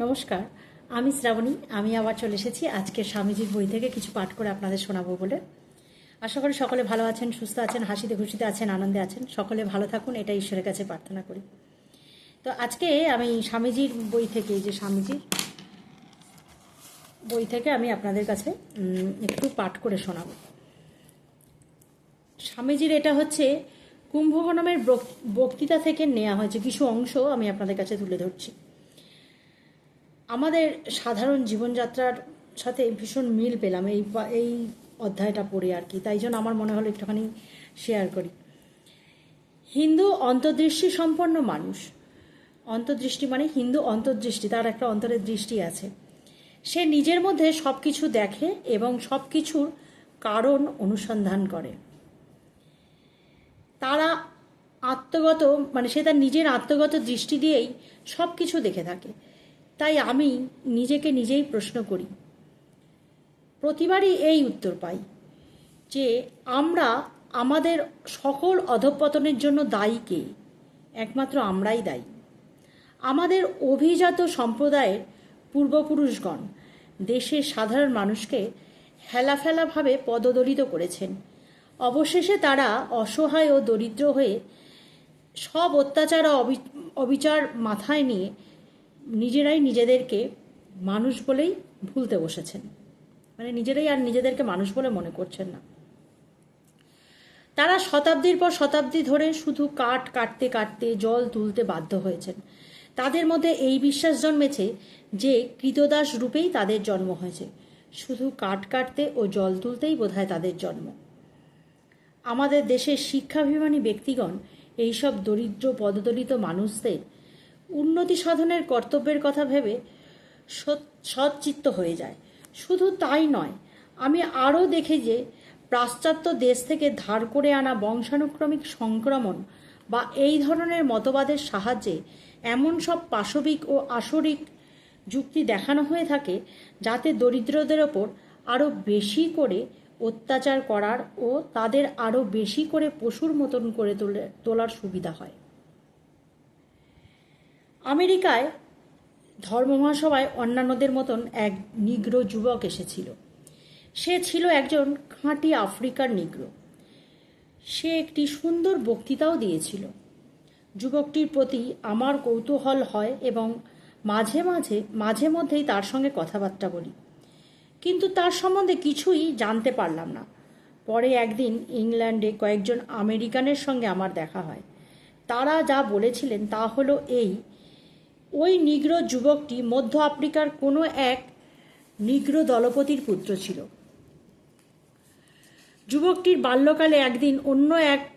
নমস্কার, আমি শ্রাবণী, আমি আবার চলে এসেছি আজকে স্বামীজির বই থেকে কিছু পাঠ করে আপনাদের শোনাবো বলে। আশা করি সকলে ভালো আছেন, সুস্থ আছেন, হাসিতে খুশিতে আছেন, আনন্দে আছেন। সকলে ভালো থাকুন এটা ঈশ্বরের কাছে প্রার্থনা করি। তো আজকে আমি স্বামীজির বই থেকে যে স্বামীজির বই থেকে আমি আপনাদের কাছে একটু পাঠ করে শোনাব। স্বামীজির এটা হচ্ছে কুম্ভকোণমের বক- বক্তৃতা থেকে নেওয়া হয়েছে, কিছু অংশ আমি আপনাদের কাছে তুলে ধরছি। আমাদের সাধারণ জীবনযাত্রার সাথে ভীষণ মিল পেলাম এই এই অধ্যায়টা পড়ে আর কি। তাই জন্য আমার মনে হলো একটুখানি শেয়ার করি। হিন্দু অন্তর্দৃষ্টি সম্পন্ন মানুষ। অন্তর্দৃষ্টি মানে হিন্দু অন্তর্দৃষ্টি, তার একটা অন্তরের দৃষ্টি আছে। সে নিজের মধ্যে সব কিছু দেখে এবং সব কিছুর কারণ অনুসন্ধান করে। তারা আত্মগত মানে সে তার নিজের আত্মগত দৃষ্টি দিয়েই সব কিছু দেখে থাকে। তাই আমি নিজেকে নিজেই প্রশ্ন করি। প্রতিবারই এই উত্তর পাই যে আমরা আমাদের সকল অধঃপতনের জন্য দায়ী কে? একমাত্র আমরাই দায়ী। আমাদের অভিজাত সম্প্রদায়ের পূর্বপুরুষগণ দেশের সাধারণ মানুষকে হেলাফেলাভাবে পদদলিত করেছেন। অবশেষে তারা অসহায় ও দরিদ্র হয়ে সব অত্যাচার অবিচার মাথায় নিয়ে নিজেরাই নিজেদেরকে মানুষ বলেই ভুলতে বসেছেন। মানে নিজেরাই আর নিজেদেরকে মানুষ বলে মনে করছেন না। তারা শতাব্দীর পর শতাব্দী ধরে শুধু কাঠ কাটতে কাটতে জল তুলতে বাধ্য হয়েছেন। তাদের মধ্যে এই বিশ্বাস জন্মেছে যে কৃতদাস রূপেই তাদের জন্ম হয়েছে। শুধু কাঠ কাটতে ও জল তুলতেই বোধহয় তাদের জন্ম। আমাদের দেশের শিক্ষাভিমানী ব্যক্তিগণ এইসব দরিদ্র পদদলিত মানুষদের উন্নতি সাধনের কর্তব্যের কথা ভেবে সৎচিত্ত হয়ে যায়। শুধু তাই নয়, আমি আরও দেখি যে পাশ্চাত্য দেশ থেকে ধার করে আনা বংশানুক্রমিক সংক্রমণ বা এই ধরনের মতবাদের সাহায্যে এমন সব পাশবিক ও আসরিক যুক্তি দেখানো হয়ে থাকে যাতে দরিদ্রদের ওপর আরও বেশি করে অত্যাচার করার ও তাদের আরও বেশি করে পশুর মতন করে তোলে তোলার সুবিধা হয়। আমেরিকায় ধর্ম মহাসভায় অন্যান্যদের মতন এক নিগ্র যুবক এসেছিল। সে ছিল একজন খাঁটি আফ্রিকার নিগ্র। সে একটি সুন্দর বক্তৃতাও দিয়েছিল। যুবকটির প্রতি আমার কৌতূহল হয় এবং মাঝে মাঝে মাঝে মধ্যেই তার সঙ্গে কথাবার্তা বলি। কিন্তু তার সম্বন্ধে কিছুই জানতে পারলাম না। পরে একদিন ইংল্যান্ডে কয়েকজন আমেরিকানের সঙ্গে আমার দেখা হয়। তারা যা বলেছিলেন তা হলো এই ওই নিগ্র যুবকটি মধ্য আফ্রিকার কোনো এক নিগ্র দলপতির পুত্র ছিল। যুবকটির বাল্যকালে একদিন অন্য এক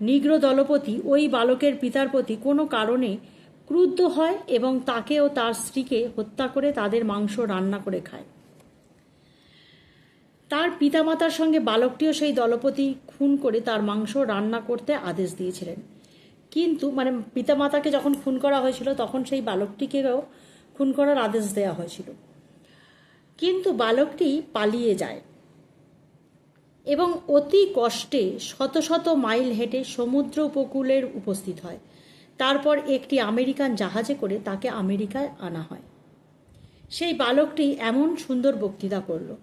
নিগ্র দলপতি ওই বালকের পিতার প্রতি কোনো কারণে ক্রুদ্ধ হয় এবং তাকে ও তার স্ত্রীকে হত্যা করে তাদের মাংস রান্না করে খায়। তার পিতামাতার সঙ্গে বালকটিও সেই দলপতি খুন করে তার মাংস রান্না করতে আদেশ দিয়েছিলেন। কিন্তু মানে পিতামাতাকে যখন খুন করা হয়েছিল, তখন সেই বালকটিকেও খুন করার আদেশ দেওয়া হয়েছিল। কিন্তু বালকটি পালিয়ে যায় এবং অতি কষ্টে শত শত মাইল হেঁটে সমুদ্র উপকূলের উপস্থিত হয়। তারপর একটি আমেরিকান জাহাজে করে তাকে আমেরিকায় আনা হয়। সেই বালকটি এমন সুন্দর বক্তৃতা করল।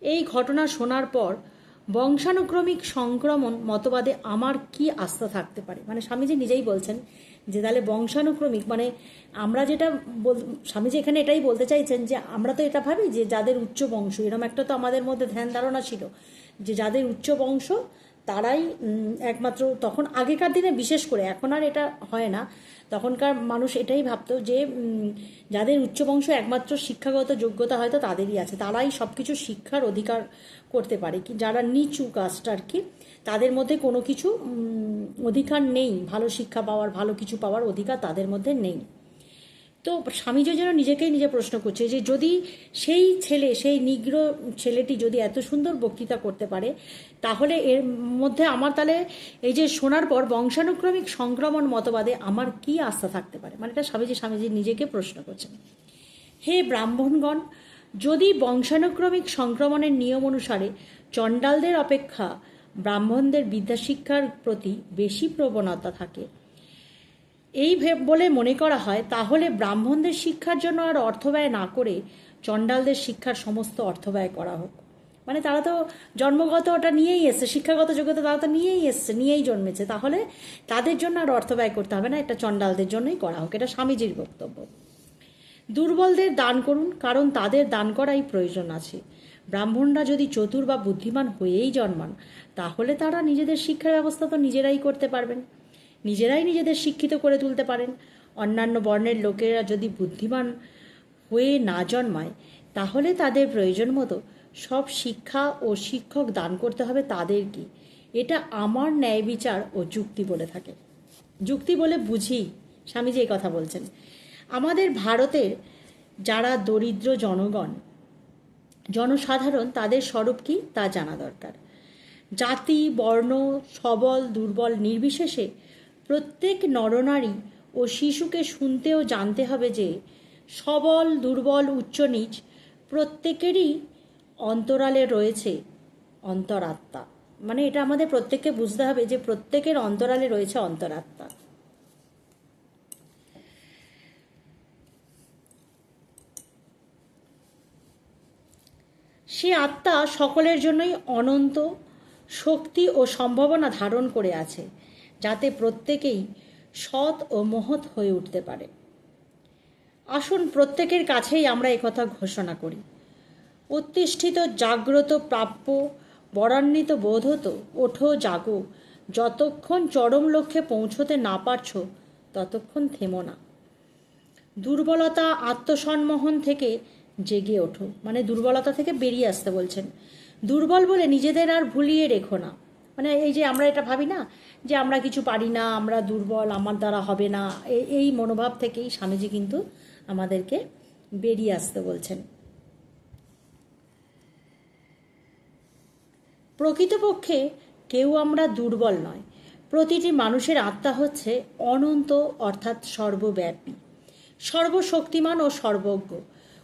এই ঘটনা শোনার পর বংশানুক্রমিক সংক্রমণ মতবাদে আমার কি আস্থা থাকতে পারে? মানে স্বামীজি নিজেই বলছেন যে তাহলে বংশানুক্রমিক মানে আমরা যেটা বল, স্বামীজি এখানে এটাই বলতে চাইছেন যে আমরা তো এটা ভাবি যে যাদের উচ্চ বংশ এরকম একটা তো আমাদের মধ্যে ধ্যান ধারণা ছিল যে যাদের উচ্চ বংশ তারাই একমাত্র তখন আগেকার দিনে বিশেষ করে, এখন আর এটা হয় না। তখনকার মানুষ এটাই ভাবতো যে যাদের উচ্চ বংশ একমাত্র শিক্ষাগত যোগ্যতা হয়তো তাদেরই আছে, তারাই সব কিছু শিক্ষার অধিকার করতে পারে। কি, যারা নিচু কাস্ট আর কি, তাদের মধ্যে কোনো কিছু অধিকার নেই। ভালো শিক্ষা পাওয়ার, ভালো কিছু পাওয়ার অধিকার তাদের মধ্যে নেই। তো স্বামীজি যেন নিজেকেই নিজে প্রশ্ন করছে যে যদি সেই ছেলে, সেই নিগ্র ছেলেটি যদি এত সুন্দর বক্তৃতা করতে পারে, তাহলে এর মধ্যে আমার তাহলে এই যে শোনার পর বংশানুক্রমিক সংক্রমণ মতবাদে আমার কি আস্থা থাকতে পারে? মানে এটা স্বামীজি স্বামীজি নিজেকে প্রশ্ন করছেন। হে ব্রাহ্মণগণ, যদি বংশানুক্রমিক সংক্রমণের নিয়ম অনুসারে চণ্ডালদের অপেক্ষা ব্রাহ্মণদের বিদ্যাশিক্ষার প্রতি বেশি প্রবণতা থাকে এই ভে- বলে মনে করা হয়, তাহলে ব্রাহ্মণদের শিক্ষার জন্য আর অর্থ ব্যয় না করে চণ্ডালদের শিক্ষার সমস্ত অর্থ ব্যয় করা হোক। মানে তারা তো জন্মগত ওটা নিয়েই এসছে, শিক্ষাগত যোগ্যতা তারা তো নিয়েই এসছে, নিয়েই জন্মেছে। তাহলে তাদের জন্য আর অর্থ ব্যয় করতে হবে না, এটা চণ্ডালদের জন্যই করা হোক, এটা স্বামীজির বক্তব্য। দুর্বলদের দান করুন, কারণ তাদের দান করাই প্রয়োজন আছে। ব্রাহ্মণরা যদি চতুর বা বুদ্ধিমান হয়েই জন্মান, তাহলে তারা নিজেদের শিক্ষা ব্যবস্থা তো নিজেরাই করতে পারবেন। নিজেরাই নিজেদের শিক্ষিত করে তুলতে পারেন। অন্যান্য বর্ণের লোকেরা যদি বুদ্ধিমান হয়ে না জন্মায়, তাহলে তাদের প্রয়োজন মতো সব শিক্ষা ও শিক্ষক দান করতে হবে তাদেরকে এটা আমার ন্যায় বিচার ও যুক্তি বলে থাকে। যুক্তি বলে বুঝি, স্বামীজি এই কথা বলছেন। আমাদের ভারতের যারা দরিদ্র জনগণ, জনসাধারণ, তাদের স্বরূপ কি? তা জানা দরকার। জাতি, বর্ণ, সবল, দুর্বল, নির্বিশেষে প্রত্যেক নরনারী ও শিশুকে শুনতে ও জানতে হবে যে সবল, দুর্বল, উচ্চ নীচ প্রত্যেকেরই অন্তরালে রয়েছে অন্তরাত্মা। মানে এটা আমাদের প্রত্যেককে বুঝতে হবে যে প্রত্যেকের অন্তরালে রয়েছে অন্তরাত্মা। সে আত্মা সকলের জন্যই অনন্ত শক্তি ও সম্ভাবনা ধারণ করে আছে। যাতে প্রত্যেকেই সৎ ও মহৎ হয়ে উঠতে পারে। আসুন প্রত্যেকের কাছেই আমরা একথা ঘোষণা করি। উত্তিষ্ঠিত, জাগ্রত, প্রাপ্য, বরান্বিত বোধ হতো ওঠো, জাগো। যতক্ষণ চরম লক্ষ্যে পৌঁছতে না পারছ, ততক্ষণ থেমো না। দুর্বলতা, আত্মসম্মোহন থেকে জেগে ওঠো। মানে দুর্বলতা থেকে বেরিয়ে আসতে বলছেন। দুর্বল বলে নিজেদের আর ভুলিয়ে রেখো না। মানে এই যে আমরা এটা ভাবি না যে আমরা কিছু পারি না, আমরা দুর্বল, আমার দ্বারা হবে না এই- মনোভাব থেকেই স্বামীজি কিন্তু আমাদেরকে বেরিয়ে আসতে বলছেন। প্রকৃতপক্ষে কেউ আমরা দুর্বল নয়, প্রতিটি মানুষের আত্মা হচ্ছে অনন্ত অর্থাৎ সর্বব্যাপী, সর্বশক্তিমান ও সর্বজ্ঞ।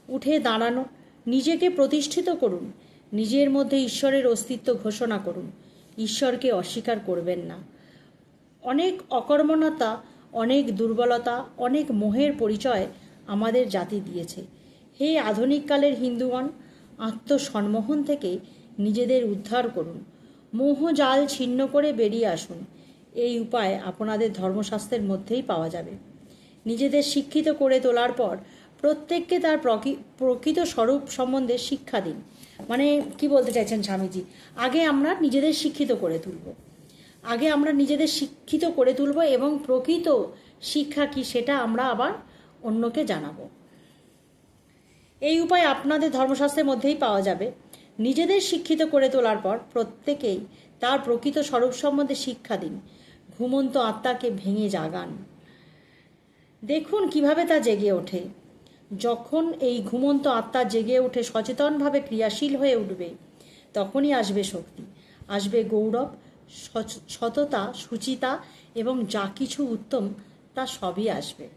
উঠে দাঁড়ানো, নিজেকে প্রতিষ্ঠিত করুন, নিজের মধ্যে ঈশ্বরের অস্তিত্ব ঘোষণা করুন ঈশ্বরকে অস্বীকার করবেন না। অনেক অকর্মণতা অনেক দুর্বলতা, অনেক মোহের পরিচয় আমাদের জাতি দিয়েছে। হে আধুনিককালের হিন্দুগণ, আত্মসম্মোহন থেকে নিজেদের উদ্ধার করুন। মোহ জাল ছিন্ন করে বেরিয়ে আসুন। এই উপায় আপনাদের ধর্মশাস্ত্রের মধ্যেই পাওয়া যাবে। নিজেদের শিক্ষিত করে তোলার পর প্রত্যেককে তার প্রকি- প্রকৃত স্বরূপ সম্বন্ধে শিক্ষা দিন। মানে কি বলতে চাইছেন স্বামীজি? আগে আমরা নিজেদের শিক্ষিত করে তুলব। আগে আমরা নিজেদের শিক্ষিত করে তুলব এবং প্রকৃত শিক্ষা কি সেটা আমরা আবার অন্যকে জানাব। এই উপায় আপনাদের ধর্মশাস্ত্রের মধ্যেই পাওয়া যাবে। নিজেদের শিক্ষিত করে তোলার পর প্রত্যেকেই তার প্রকৃত স্বরূপ সম্বন্ধে শিক্ষা দিন। ঘুমন্ত আত্মাকে ভেঙে জাগান। দেখুন কীভাবে তা জেগে ওঠে। যখন এই ঘুমন্ত আত্মা জেগে উঠে সচেতনভাবে ক্রিয়াশীল হয়ে উঠবে, তখনই আসবে শক্তি, আসবে গৌরব সততা, সুচিতা এবং যা কিছু উত্তম তা সবই আসবে।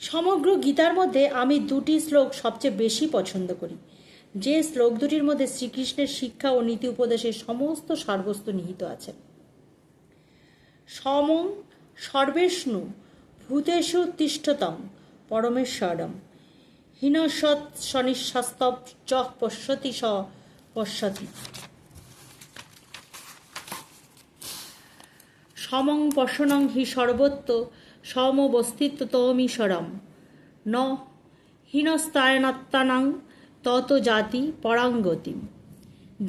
সমগ্র গীতার মধ্যে আমি দুটি শ্লোক সবচেয়ে বেশি পছন্দ করি। যে শ্লোক দুটির মধ্যে শ্রীকৃষ্ণের শিক্ষা ও নীতি উপদেশের সমস্ত সারবস্তু নিহিত আছে। সমং সর্বেষ্ণু ভূতেষু তিষ্ঠতম পরমেশ্বরম। হীনসৎ শনিঃশস্তব চ পশ্যতি স পশ্যতি। সমং পশনং হি সর্বত্র সমবস্থিত তমীশ্বরম ন হীনস্তায়নাত্মানাং তত জাতি পরাঙ্গতি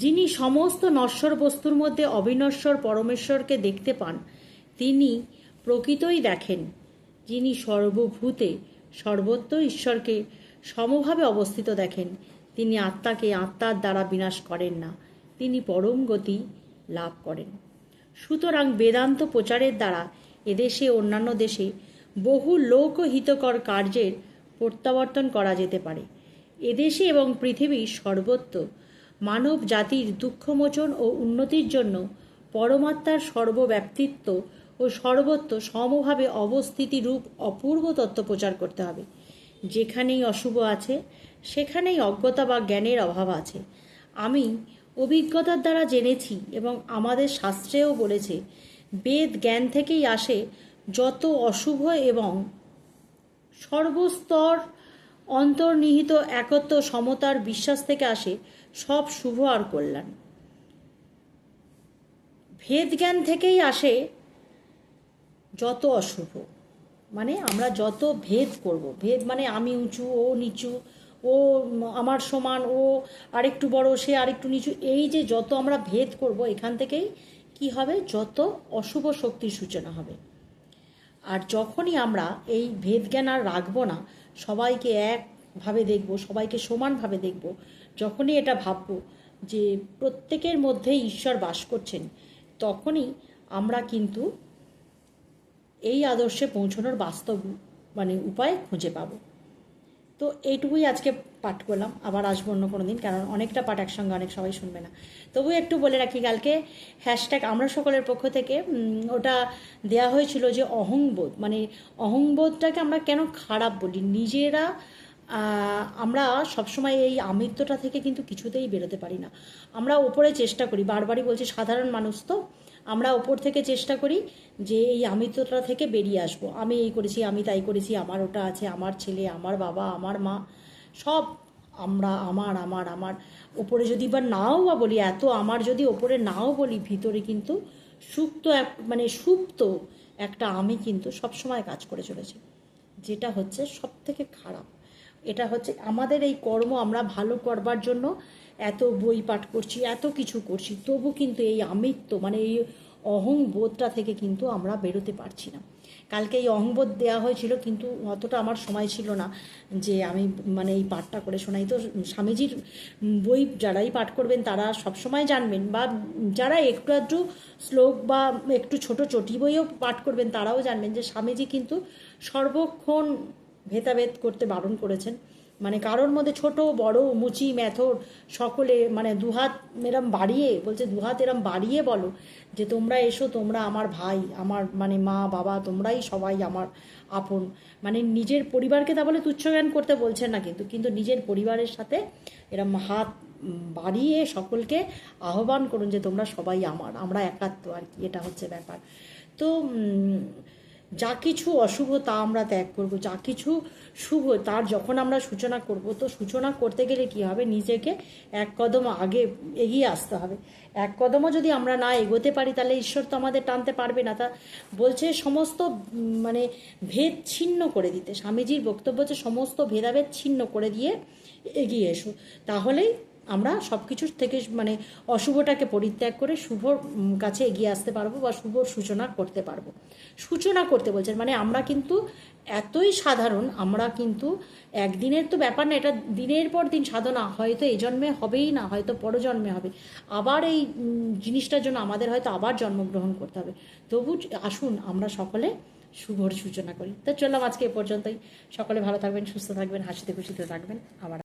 যিনি সমস্ত নশ্বর বস্তুর মধ্যে অবিনশ্বর পরমেশ্বরকে দেখতে পান, তিনি প্রকৃতই দেখেন, যিনি সর্বভূতে সর্বত্র ঈশ্বরকে সমভাবে অবস্থিত দেখেন। তিনি আত্মাকে আত্মার দ্বারা বিনাশ করেন না। তিনি পরম গতি লাভ করেন। সুতরাং বেদান্ত প্রচারের দ্বারা এদেশে, অন্যান্য দেশে বহু লোকহিতকর কার্যের প্রত্যাবর্তন করা যেতে পারে। এদেশে এবং পৃথিবীর সর্বত্র মানব জাতির দুঃখমোচন ও উন্নতির জন্য পরমাত্মার সর্বব্যাপ্তিত্ব ও সর্বত্র সমভাবে অবস্থিতি রূপ অপূর্ব তত্ত্ব প্রচার করতে হবে। যেখানেই অশুভ আছে, সেখানেই অজ্ঞতা বা জ্ঞানের অভাব আছে। আমি অভিজ্ঞতার দ্বারা জেনেছি এবং আমাদের শাস্ত্রেও বলেছে, বেদ জ্ঞান থেকেই আসে যত অশুভ এবং সর্বস্তর অন্তর্নিহিত একত্র সমতার বিশ্বাস থেকে আসে সব শুভ আর কল্যাণ। ভেদ জ্ঞান থেকেই আসে যত অশুভ মানে আমরা যত ভেদ করব, ভেদ মানে আমি উঁচু, ও নিচু, ও আমার সমান, ও আরেকটু বড়, সে আরেকটু নিচু, এই যে যত আমরা ভেদ করব এখান থেকেই কি হবে? যত অশুভ শক্তির সূচনা হবে। আর যখনই আমরা এই ভেদ জ্ঞান আর রাখব না, সবাইকে একভাবে দেখব, সবাইকে সমানভাবে দেখব, যখনই এটা ভাববো যে প্রত্যেকের মধ্যে ঈশ্বর বাস করছেন, তখনই আমরা কিন্তু এই আদর্শে পৌঁছানোর বাস্তব মানে উপায় খুঁজে পাবো। তো এইটুকুই আজকে পাঠ করলাম। আবার আসব অন্য কোনো দিন, কারণ অনেকটা পাঠ একসঙ্গে, অনেক সবাই শুনবে না। তবু একটু বলে রাখি, কালকে হ্যাশট্যাগ আমরা সকলের পক্ষ থেকে ওটা দেয়া হয়েছিল যে অহংবোধ। মানে অহংবোধটাকে আমরা কেন খারাপ বলি? নিজেরা আমরা সবসময় এই আমিত্বটা থেকে কিন্তু কিছুতেই বেরোতে পারি না। আমরা ওপরে চেষ্টা করি। বারবারই বলছি, সাধারণ মানুষ তো আমরা ওপর থেকে চেষ্টা করি যে এই আমিত্বটা থেকে বেরিয়ে আসব। আমি এই করেছি, আমি তাই করেছি, আমার ওটা আছে, আমার ছেলে, আমার বাবা, আমার মা, সব আমরা, আমার আমার আমার। ওপরে যদি বা নাও বা বলি, এত আমার যদি ওপরে নাও বলি, ভিতরে কিন্তু সুপ্ত এক মানে সুপ্ত একটা আমি কিন্তু সবসময় কাজ করে চলেছে। যেটা হচ্ছে সব থেকে খারাপ। এটা হচ্ছে আমাদের এই কর্ম আমরা ভালো করবার জন্য এত বই পাঠ করছি, এত কিছু করছি, তবু কিন্তু এই আমিত্ব মানে এই অহংবোধটা থেকে কিন্তু আমরা বেরোতে পারছি না। কালকে এই অহংবোধ দেওয়া হয়েছিল, কিন্তু অতটা আমার সময় ছিল না যে আমি মানে এই পাঠটা করে শোনাই। তো স্বামীজির বই যারাই পাঠ করবেন, তারা সবসময় জানবেন, বা যারা একটু আধটু শ্লোক বা একটু ছোট চটি বইও পাঠ করবেন, তারাও জানবেন যে স্বামীজি কিন্তু সর্বক্ষণ ভেদাভেদ করতে বারণ করেছেন। মানে কারোর মধ্যে ছোট, বড়, মুচি, মেথর, সকলে মানে দুহাত এরম বাড়িয়ে, বলছে দুহাত এরম বাড়িয়ে বলো যে তোমরা এসো, তোমরা আমার ভাই, আমার মানে মা, বাবা, তোমরাই সবাই আমার আপন। মানে নিজের পরিবারকে তা বলে তুচ্ছ জ্ঞান করতে বলছেন না কিন্তু কিন্তু নিজের পরিবারের সাথে এরম হাত বাড়িয়ে সকলকে আহ্বান করুন যে তোমরা সবাই আমার, আমরা একাত্ম আর কি, এটা হচ্ছে ব্যাপার। তো যা কিছু অশুভ তা আমরা ত্যাগ করব, যা কিছু শুভ তার যখন আমরা সূচনা করব, তো সূচনা করতে গেলে কি হবে? নিজেকে এক কদম আগে এগিয়ে আসতে হবে। এক কদমও যদি আমরা না এগোতে পারি, তাহলে ঈশ্বর তো আমাদের টানতে পারবে না। তা বলছে সমস্ত মানে ভেদ ছিন্ন করে দিতে। স্বামীজির বক্তব্য হচ্ছে সমস্ত ভেদাভেদ ছিন্ন করে দিয়ে এগিয়ে এসো। তাহলেই আমরা সব কিছুর থেকে মানে অশুভটাকে পরিত্যাগ করে শুভর কাছে এগিয়ে আসতে পারব বা শুভর সূচনা করতে পারব। সূচনা করতে বলছেন মানে আমরা কিন্তু এতই সাধারণ, আমরা কিন্তু একদিনের তো ব্যাপার না, এটা দিনের পর দিন সাধনা, হয়তো এই জন্মে হবেই না, হয়তো পরজন্মে হবে। আবার এই জিনিসটার জন্য আমাদের হয়তো আবার জন্মগ্রহণ করতে হবে। তবু আসুন, আমরা সকলে শুভর সূচনা করি। তো চললাম আজকে এ পর্যন্তই। সকলে ভালো থাকবেন, সুস্থ থাকবেন, হাসিতে খুশিতে থাকবেন। আবার